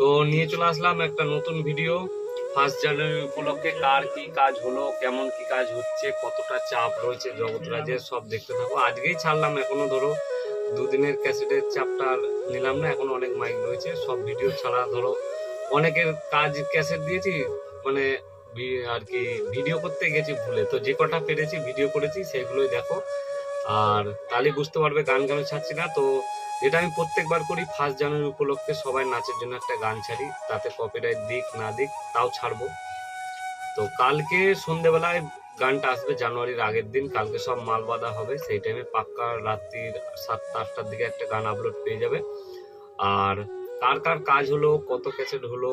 তো নিয়ে চলে আসলাম একটা নতুন ভিডিও ফার্স্ট জানুয়ারি উপলক্ষে কার কি কাজ হলো, কেমন কি কাজ হচ্ছে, কতটা চাপ রয়েছে জগৎরাজের সব দেখতে থাকো আজকেই ছাড়লাম এখনও, ধরো, দুদিনের ক্যাসেটের চাপটা নিলাম না, এখন অনেক মাইক রয়েছে, সব ভিডিও ছাড়া, ধরো, অনেকের কাজ ক্যাসেট দিয়েছি মানে আর কি ভিডিও করতে গেছি ভুলে। তো যে কটা পেরেছি ভিডিও করেছি, সেগুলোই দেখো। আর তাহলে বুঝতে পারবে, গান কেন ছাড়ছি না, তো এটা আমি প্রত্যেকবার করি ফার্স্ট জানুয়ারি উপলক্ষে সবাই নাচের জন্য একটা গান ছাড়ি, তাতে কপিরাইট দিক না দিক তাও ছাড়বো। তো কালকে সন্ধেবেলায় গানটা আসবে জানুয়ারির আগের দিন, কালকে সব মাল বাঁধা হবে, সেই টাইমে পাক্কা রাত্রির সাতটা, আটটার দিকে একটা গান আপলোড পেয়ে যাবে। আর কার কার কাজ হলো, কত ক্যাসেট হলো,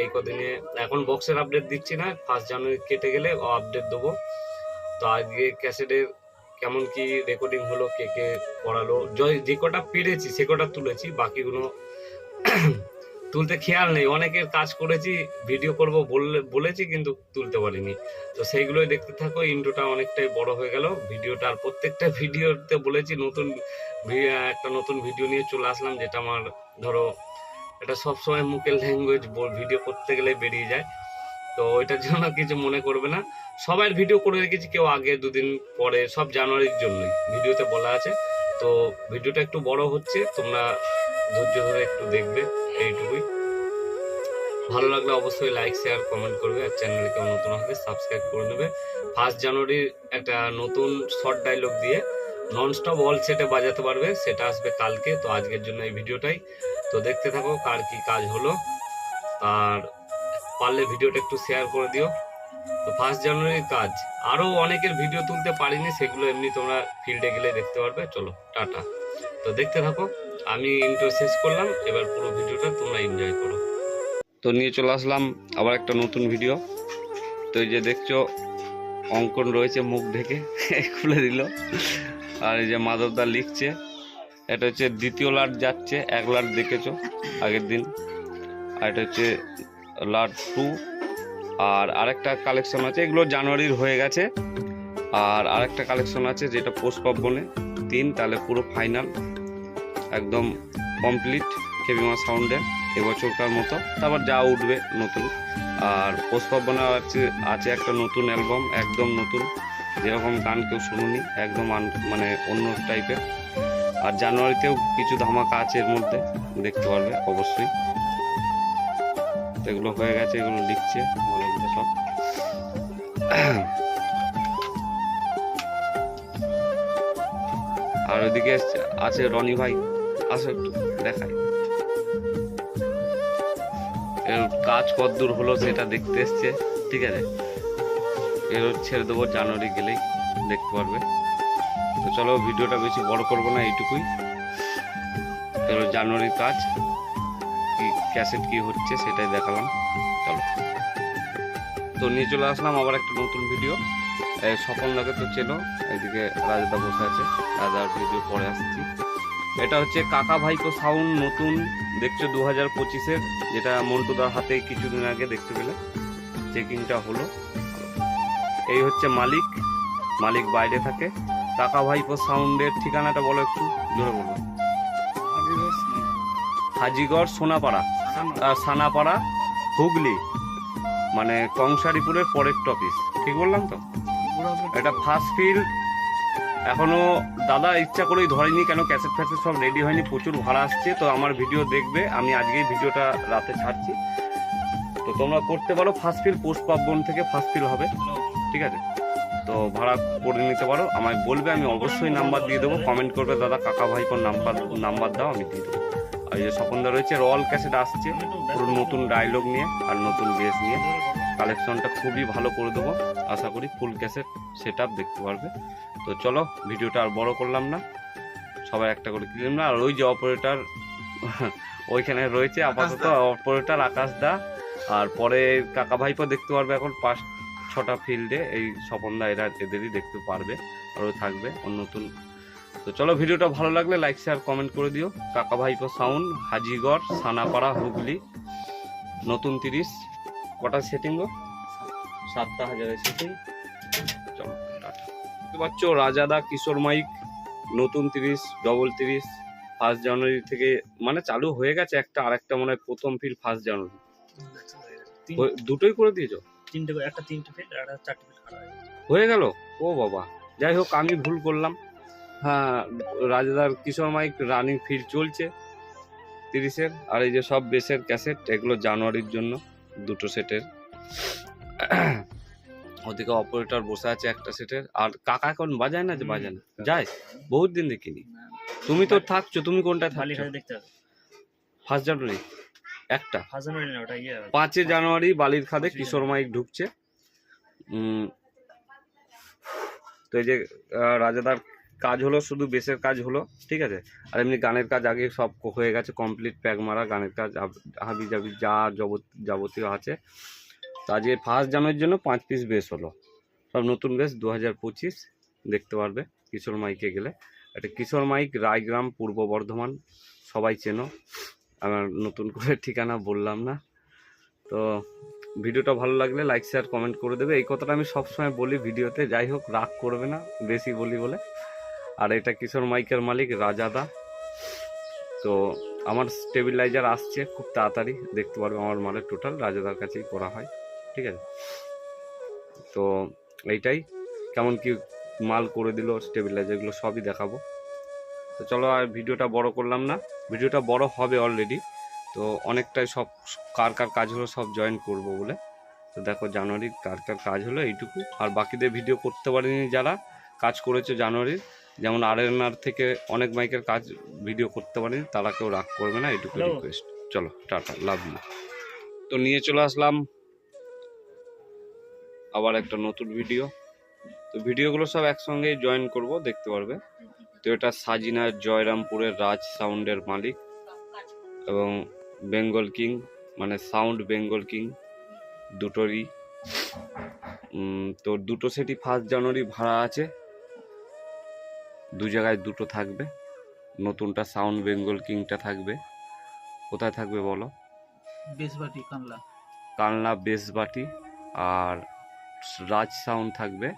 এই কদিনে এখন বক্সের আপডেট দিচ্ছি না ফার্স্ট জানুয়ারি কেটে গেলে আপডেট দেবো। তো আজকে ক্যাসেটের কেমন কি রেকর্ডিং হলো, কে কে করালো য- কটা পেরেছি সে কটা তুলেছি, বাকিগুলো তুলতে খেয়াল নেই। অনেকের কাজ করেছি ভিডিও করব বলেছি কিন্তু তুলতে পারিনি। তো সেইগুলোই দেখতে থাকো ইন্ট্রোটা অনেকটাই বড় হয়ে গেল। ভিডিওটা আর প্রত্যেকটা ভিডিওতে বলেছি, নতুন একটা নতুন ভিডিও নিয়ে চলে আসলাম, যেটা আমার ধরো, এটা সবসময় মুখের ল্যাঙ্গুয়েজ ভিডিও করতে গেলে বেরিয়ে যায়। তো ওইটার জন্য কিছু মনে করবে না। সবার ভিডিও করে রেখেছি কেউ আগে দুদিন পরে, সব জানুয়ারির জন্যই। ভিডিওতে বলা আছে। তো ভিডিওটা একটু বড় হচ্ছে, তোমরা ধৈর্য ধরে একটু দেখবে এইটুকুই। ভালো লাগলে অবশ্যই লাইক শেয়ার কমেন্ট করবে আর চ্যানেলে কেউ নতুন হবে সাবস্ক্রাইব করে নেবে। ফার্স্ট জানুয়ারির একটা নতুন শর্ট ডায়লগ দিয়ে নন স্টপ অল সেটে বাজাতে পারবে, সেটা আসবে কালকে। তো আজকের জন্য এই ভিডিওটাই তো দেখতে থাকো কার কি কাজ হলো। আর পারলে ভিডিওটা একটু শেয়ার করে দিও। তো ফার্স্ট জানুয়ারির কাজ। আরও অনেকের ভিডিও তুলতে পারিনি, সেগুলো এমনি তোমরা ফিল্ডে গেলে দেখতে পারবে। চলো, টাটা। তো দেখতে থাকো, আমি ইন্ট্রো শেষ করলাম, এবার পুরো ভিডিওটা তোমরা এনজয় করো। তো নিয়ে চলে আসলাম আবার একটা নতুন ভিডিও তো এই যে দেখছ, অঙ্কন রয়েছে মুখ ঢেকে, খুলে দিল। আর এই যে মাধবদা লিখছে, এটা হচ্ছে দ্বিতীয় লাট যাচ্ছে, এক লাট দেখেছ আগের দিন। আর এটা হচ্ছে লাট টু। আর আরেকটা কালেকশন আছে, এগুলো জানুয়ারির হয়ে গেছে। আর আরেকটা কালেকশন আছে যেটা পোস্ট পার্বণে। তিন, তাহলে পুরো ফাইনাল একদম কমপ্লিট কেবিমা সাউন্ডের এবছরকার মতো। তারপর যা উঠবে নতুন। আর পোস্ট পার্বণে আছে আছে একটা নতুন অ্যালবাম একদম নতুন। যেরকম গান কেউ শুনুনি, একদম মানে অন্য টাইপের আর জানুয়ারিতেও কিছু ধামাকা আছে এর মধ্যে, দেখতে পারবে, অবশ্যই। এগুলো হয়ে গেছে, এগুলো লিখছে মালগুলো সব। আর ওইদিকে আছে রনি ভাই। আসো একটু, দেখাই। এর কাজ কতদূর হলো সেটা দেখতে এসছে, ঠিক আছে? এর ছেড়ে দেবো জানুয়ারি গেলেই, দেখতে পারবে। তো চলো, ভিডিওটা বেশি বড় করব না, এইটুকুই। এর জানুয়ারির কাজ। ক্যাসেট কি হচ্ছে সেটাই দেখালাম। চলো। তো নিয়ে চলে আসলাম আবার একটা নতুন ভিডিও। স্বপন লাগে তো চেলো এদিকে রাজাদা বসে আছে। রাজার ভিডিও পরে আসছি। এটা হচ্ছে কাকা ভাইকো সাউন্ড নতুন দেখছ দু হাজার পঁচিশের যেটা মন্টুদার হাতে কিছুদিন আগে দেখতে পেলে। চেকিংটা হলো। এই হচ্ছে মালিক। মালিক বাইরে থাকে। কাকা ভাইপো সাউন্ডের ঠিকানাটা বলো একটু জোরে বলো। হাজিগড় সোনাপাড়া। সানাপাড়া, হুগলি মানে কংসারিপুরের পরের টপিস ঠিক বললাম তো? এটা ফার্স্ট ফিল্ড এখনও দাদা ইচ্ছা করেই ধরেনি কেন ক্যাসেট ফ্যাসেট সব রেডি হয়নি, প্রচুর ভাড়া আসছে, তো আমার ভিডিও দেখবে। আমি আজকেই ভিডিওটা রাতে ছাড়ছি। তো তোমরা করতে পারো ফার্স্ট ফিল পোস্ট পার্বন থেকে ফার্স্ট ফিল হবে। ঠিক আছে? তো ভাড়া করে নিতে পারো। আমায় বলবে, আমি অবশ্যই নাম্বার দিয়ে দেবো। কমেন্ট করবে, দাদা, কাকা ভাইপোর নাম্বার নাম্বার দাও, আমি দিয়ে দেবো। এই যে স্বপনদা রয়েছে রল ক্যাসেট আসছে। পুরো নতুন ডায়লগ নিয়ে আর নতুন বেস নিয়ে। কালেকশনটা খুবই ভালো করে দেবো। আশা করি ফুল ক্যাসেট সেট দেখতে পারবে। তো চলো ভিডিওটা আর বড় করলাম না। সবাই একটা করে কিনলাম না আর ওই যে অপারেটার ওইখানে রয়েছে আপাতত অপারেটার আকাশ দা। আর পরে কাকা ভাইপো দেখতে পারবে এখন পাঁচ ছটা ফিল্ডে এই স্বপনদা এরা এদেরই দেখতে পারবে। আরও থাকবে। অন্য নতুন তো চলো ভিডিওটা ভালো লাগলে লাইক শেয়ার কমেন্ট করে দিও। কাকা ভাইপো সাউন্ড হাজিগড় সানাপাড়া হুগলি। নতুন তিরিশ কটা সেটিং গো? সাতটা হাজারের সেটিং চলো দেখতে পাচ্ছ রাজাদা কিশোর মাইক নতুন তিরিশ ডবল তিরিশ ফার্স্ট জানুয়ারি থেকে মানে চালু হয়ে গেছে একটা আর একটা মনে হয় প্রথম ফিল ফার্স্ট জানুয়ারি দুটোই করে দিয়েছ? তিনটে একটা তিনটে ফিট আর চারটে গেছে। হয়ে গেল? ও বাবা। যাই হোক আমি ভুল করলাম। হ্যাঁ রাজাদার কিশোর মাইক রানিং ফিল্ড চলছে তিরিশের আর এই যে সব বেসের ক্যাসেট এগুলো জানুয়ারির জন্য দুটো সেটের। ওদিকে অপারেটর বসে আছে একটা সেটের। আর কাকা এখন বাজায় না যে বাজায় না? যায়? বহুত দিন দেখিনি। তুমি তো থাকছো তুমি কোনটা থাকছো? দেখতে ফার্স্ট জানুয়ারি একটা। ফার্স্ট জানুয়ারি না ওটা ইয়ে। পাঁচই জানুয়ারি বালির খাদে কিশোর মাইক ঢুকছে। তো এই যে রাজাদার কাজ হলো, শুধু বেসের কাজ হলো, ঠিক আছে? আর এমনি গানের কাজ আগে সব হয়ে গেছে কমপ্লিট প্যাক মারা, গানের কাজ হাবি জাবি যা যাবত- যাবতীয় আছে। তো আজকে ফার্স্ট জানুয়ারির জন্য পাঁচ পিস বেস হলো। সব নতুন বেস দু হাজার পঁচিশ, দেখতে পারবে, কিশোর মাইকে গেলে। একটা কিশোর মাইক, রায়গ্রাম, পূর্ব বর্ধমান, সবাই চেনো। আমার নতুন করে ঠিকানা বললাম না। তো ভিডিওটা ভালো লাগলে লাইক শেয়ার কমেন্ট করে দেবে। এই কথাটা আমি সবসময় বলি ভিডিওতে, যাই হোক, রাগ করবে না, বেশি বলি বলে। আর এটা কিশোর মাইকের মালিক রাজাদা তো আমার স্টেবিলাইজার আসছে খুব তাড়াতাড়ি, দেখতে পারবে আমার মালের টোটাল রাজাদার কাছেই করা হয়, ঠিক আছে? তো এইটাই, কেমন কি মাল করে দিল স্টেবিলাইজারগুলো সবই দেখাবো। তো চলো আর ভিডিওটা বড় করলাম না, ভিডিওটা বড় হবে অলরেডি তো অনেকটাই সব, কার কার কাজ হলো সব জয়েন করব বলে। তো দেখো জানুয়ারি কার কার কাজ হলো এইটুকু। আর বাকিদের ভিডিও করতে পারেনি যারা, কাজ করেছে জানুয়ারির। যেমন আর এন আর থেকে অনেক মাইকের কাজ ভিডিও করতে পারেনি তারা কেউ রাগ করবে না Hello. রিকোয়েস্ট চলো টাটা লাভ ইউ তো নিয়ে চলে আসলাম। আবার একটা নতুন ভিডিও তো ভিডিওগুলো সব একসঙ্গেই জয়েন করব দেখতে পারবে। তো এটা সাজিনা জয়রামপুরের রাজ সাউন্ডের মালিক এবং বেঙ্গল কিং মানে সাউন্ড বেঙ্গল কিং দুটোরই। তো দুটো সেটি ফার্স্ট জানুয়ারি ভাড়া আছে। দু জায়গায় দুটো থাকবে। নতুনটা সাউন্ড বেঙ্গল কিংটা থাকবে। কোথায় থাকবে বলো? বেসবাটি কামলা কালনা বেসবাটি আর রাজ সাউন্ড থাকবে।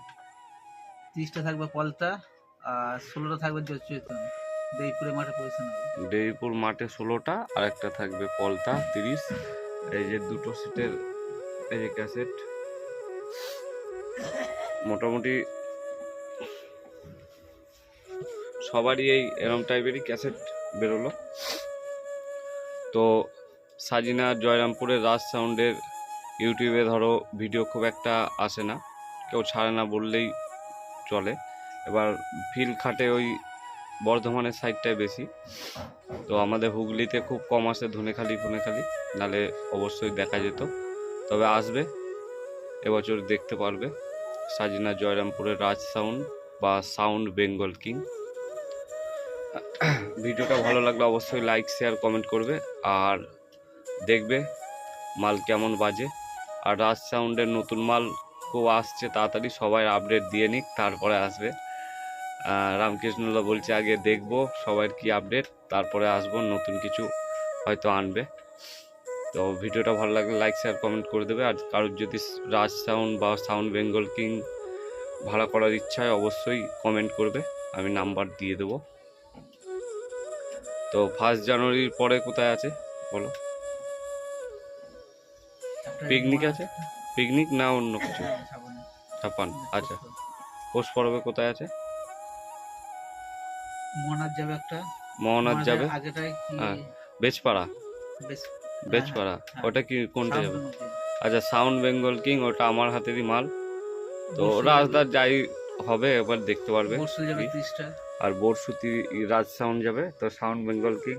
তিরিশটা থাকবে পলতা আর ষোলোটা থাকবে চৈতন দেইপুরে মাঠে পজিশন হবে। দেবীপুর মাঠে ষোলোটা আর একটা থাকবে পলতা তিরিশ। এই যে দুটো সিটের এই যে ক্যাসেট। মোটামুটি সবারই এই এরম টাইপেরই ক্যাসেট বেরোলো। তো সাজিনা জয়রামপুরের রাজ সাউন্ডের ইউটিউবে ধরো ভিডিও খুব একটা আসে না। কেউ ছাড়ে না বললেই চলে। এবার ফিল খাটে ওই বর্ধমানের সাইডটাই বেশি। তো আমাদের হুগলিতে খুব কম আসে ধনেখালি ফোনেখালি, নালে অবশ্যই দেখা যেত। তবে আসবে, এবছর দেখতে পারবে। সাজিনা জয়রামপুরের রাজ সাউন্ড বা সাউন্ড বেঙ্গল কিং। ভিডিওটা ভালো লাগলে অবশ্যই লাইক শেয়ার কমেন্ট করবে। আর দেখবে মাল কেমন বাজে। আর রাজ সাউন্ডের নতুন মাল খুব আসছে, তাড়াতাড়ি সবাই আপডেট দিয়ে নিক, তারপরে আসবে। রামকৃষ্ণদা বলছে, আগে দেখব সবার কি আপডেট তারপরে আসব, নতুন কিছু হয়তো আনবে। তো ভিডিওটা ভালো লাগলে লাইক শেয়ার কমেন্ট করে দেবে। আর কারোর যদি রাজ সাউন্ড বা সাউন্ড বেঙ্গল কিং ভাড়া করার ইচ্ছা হয়, অবশ্যই কমেন্ট করবে। আমি নাম্বার দিয়ে দেবো। তো ফার্স্ট জানুয়ারির পরে কোথায় আছে? বলো। পিকনিক আছে? পিকনিক না অন্য কিছু? হ্যাঁ, ছাপান আচ্ছা। পোষ পরবে কোথায় আছে? মনার যাবে একটা। মোহনাথ যাবে? হ্যাঁ। বেচপাড়া বেচপাড়া হ্যাঁ। ওটা কি কোনটা যাবে? আচ্ছা সাউন্ড বেঙ্গল কিং ওটা আমার হাতেরই মাল। তো রাজদার যাই হবে এবার দেখতে পারবে। আর বোরসুতি রাজ সাউন্ড যাবে, তো সাউন্ড বেঙ্গল কিং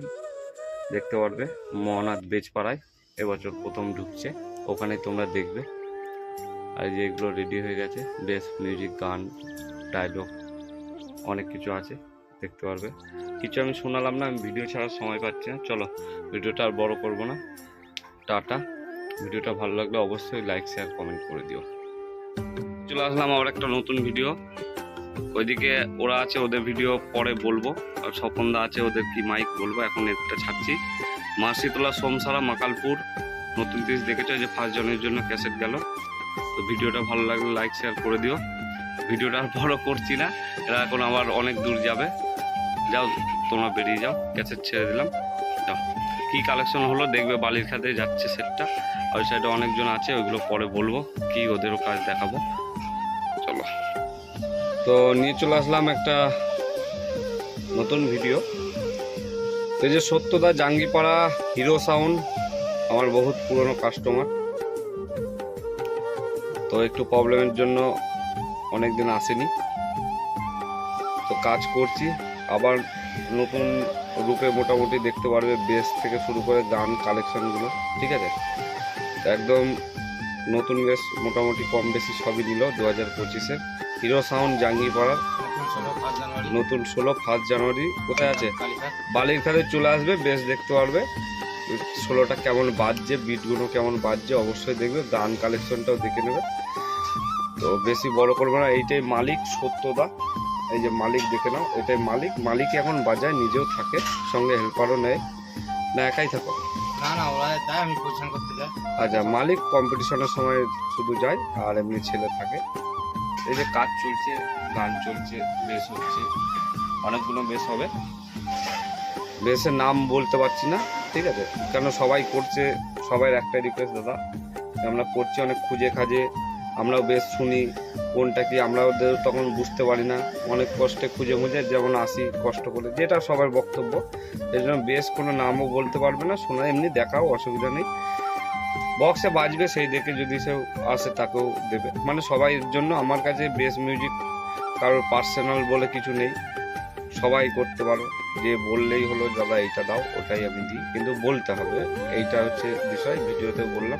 দেখতে পারবে, মহানাথ বেজপাড়ায় এবছর প্রথম ঢুকছে ওখানে তোমরা দেখবে। আর যে এগুলো রেডি হয়ে গেছে বেশ মিউজিক গান ডায়লগ অনেক কিছু আছে, দেখতে পারবে। কিছু আমি শোনালাম না, আমি ভিডিও ছাড়ার সময় পাচ্ছি না, চলো ভিডিওটা আর বড় করব না। টাটা ভিডিওটা ভালো লাগলে অবশ্যই লাইক শেয়ার কমেন্ট করে দিও। চলে আসলাম আবার একটা নতুন ভিডিও ওইদিকে ওরা আছে, ওদের ভিডিও পরে বলব। আর স্বপনদা আছে, ওদের কি মাইক বলব, এখন একটা ছাড়ছি। মাসিতলা সোমসারা, মাকালপুর। নতুন পিস দেখেছ যে ফার্স্ট জনের জন্য ক্যাসেট গেল। তো ভিডিওটা ভালো লাগলে লাইক শেয়ার করে দিও। ভিডিওটা আর বড় করছি না, এরা এখন আবার অনেক দূর যাবে। যাও, তোমরা বেরিয়ে যাও ক্যাসেট ছেড়ে দিলাম। যাও। কি কালেকশন হলো দেখবে, বালির খাতে যাচ্ছে সেটটা আর সাইডে অনেকজন আছে, ওইগুলো পরে বলব, কি ওদেরও কাজ দেখাবো। তো নিয়ে চলে আসলাম একটা নতুন ভিডিও। তো যে সত্যদা জাঙ্গিপাড়া হিরো সাউন্ড, আমার বহুত পুরনো কাস্টমার তো একটু প্রবলেমের জন্য অনেক দিন আসেনি। তো কাজ করছি, আবার নতুন রূপে মোটামুটি দেখতে পারবে বেস থেকে শুরু করে গান কালেকশনগুলো ঠিক আছে? একদম নতুন বেশ মোটামুটি কম বেশি সবই নিল দু হাজার পঁচিশে হিরো সাউন্ড জাঙ্গিপাড়ার নতুন ষোলো ফার্স্ট জানুয়ারি। কোথায় আছে? বালির খাতে চলে আসবে বেশ দেখতে পারবে। ষোলোটা কেমন বাজছে বিটগুলো কেমন বাজছে অবশ্যই দেখবে গান কালেকশনটাও দেখে নেবে। তো বেশি বড় করবে না এইটাই মালিক সত্যদা। এই যে মালিক দেখে নাও এটাই মালিক। মালিক এখন বাজায় নিজেও থাকে সঙ্গে হেল্পারও নেয়। না একাই থাকো। আচ্ছা মালিক কম্পিটিশনের সময় শুধু যায় আর এমনি ছেলে থাকে। এই যে কাজ চলছে, গান চলছে, বেশ হচ্ছে। অনেকগুলো বেশ হবে। বেশের নাম বলতে পারছি না, ঠিক আছে? কেন সবাই করছে সবাই একটাই রিকোয়েস্ট দাদা। আমরা করছি অনেক খুঁজে খাজে, আমরাও বেশ শুনি, কোনটা কি আমরা ওদের তখন বুঝতে পারি না। অনেক কষ্টে খুঁজে খুঁজে যেমন আসি, কষ্ট করে, যেটা সবার বক্তব্য। এই জন্য বেশ কোনো নামও বলতে পারবে না, শোনা এমনি দেখাও, অসুবিধা নেই। বক্সে বাজবে সেই দেখে যদি সে আসে তাকেও দেবে। মানে সবাই জন্য আমার কাছে বেস মিউজিক কারোর পার্সোনাল বলে কিছু নেই। সবাই করতে পারো। যে বললেই হলো, দাদা, এইটা দাও, ওটাই আমি দিই। কিন্তু বলতে হবে। এইটা হচ্ছে বিষয় ভিডিওতে বললাম।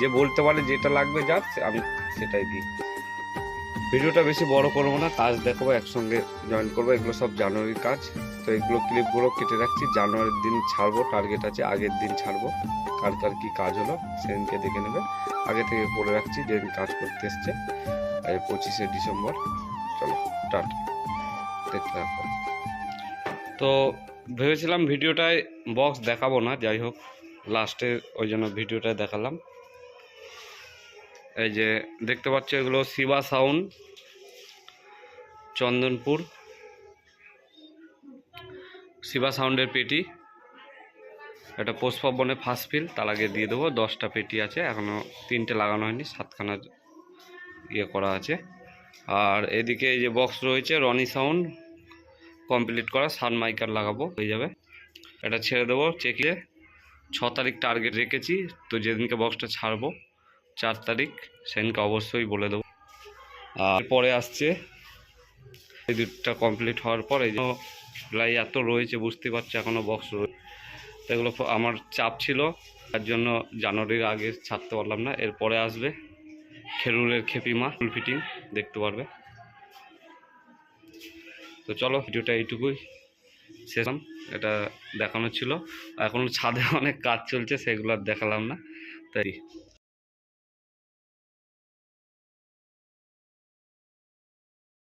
যে বলতে পারে যেটা লাগবে যার আমি সেটাই দিই। ভিডিওটা বেশি বড় করব না, কাজ দেখাবো, একসঙ্গে জয়েন করব। এগুলো সব জানুয়ারির কাজ। তো এগুলো ক্লিপগুলো কেটে রাখছি। জানুয়ারির দিন ছাড়বো টার্গেট আছে আগের দিন ছাড়বো। কার কার কী কাজ হলো, সেদিনকে দেখে নেবে। আগে থেকে করে রাখছি, যেদিন কাজ করতে এসছে পঁচিশে ডিসেম্বর। চলো, টাট। দেখতে তো ভেবেছিলাম ভিডিওটায় বক্স দেখাবো না, যাই হোক লাস্টে ওই জন্য ভিডিওটায় দেখালাম। এই যে, দেখতে পাচ্ছ এগুলো শিবা সাউন্ড চন্দনপুর। শিবা সাউন্ডের পেটি। এটা পুষ্পবনে ফার্স্ট ফিল তার আগে দিয়ে দেবো। দশটা পেটি আছে এখনও তিনটে লাগানো হয়নি, সাতখানা ইয়ে করা আছে। আর এদিকে এই যে বক্স রয়েছে, রনি সাউন্ড কমপ্লিট করা, সান মাইকার লাগাবো, হয়ে যাবে। এটা ছেড়ে দেবো, চেকিয়ে। ছ তারিখ টার্গেট রেখেছি, তো যেদিনকে বক্সটা ছাড়বো, চার তারিখ, সেদিনকে অবশ্যই বলে দেবো। আর পরে আসছে, এই দুটা কমপ্লিট হওয়ার পর, এই প্রায় এত রয়েছে, বুঝতে পারছ এখনও বক্স রয়েছে তো এগুলো আমার চাপ ছিল, তার জন্য জানুয়ারির আগে ছাড়তে পারলাম না, এরপরে আসবে খেরুরের খেপিমা, ফুল ফিটিং দেখতে পারবে। তো চলো, ভিডিওটা এইটুকুই শেষম এটা দেখানো ছিল। এখন ছাদে অনেক কাজ চলছে, সেগুলো আর দেখালাম না, তাই।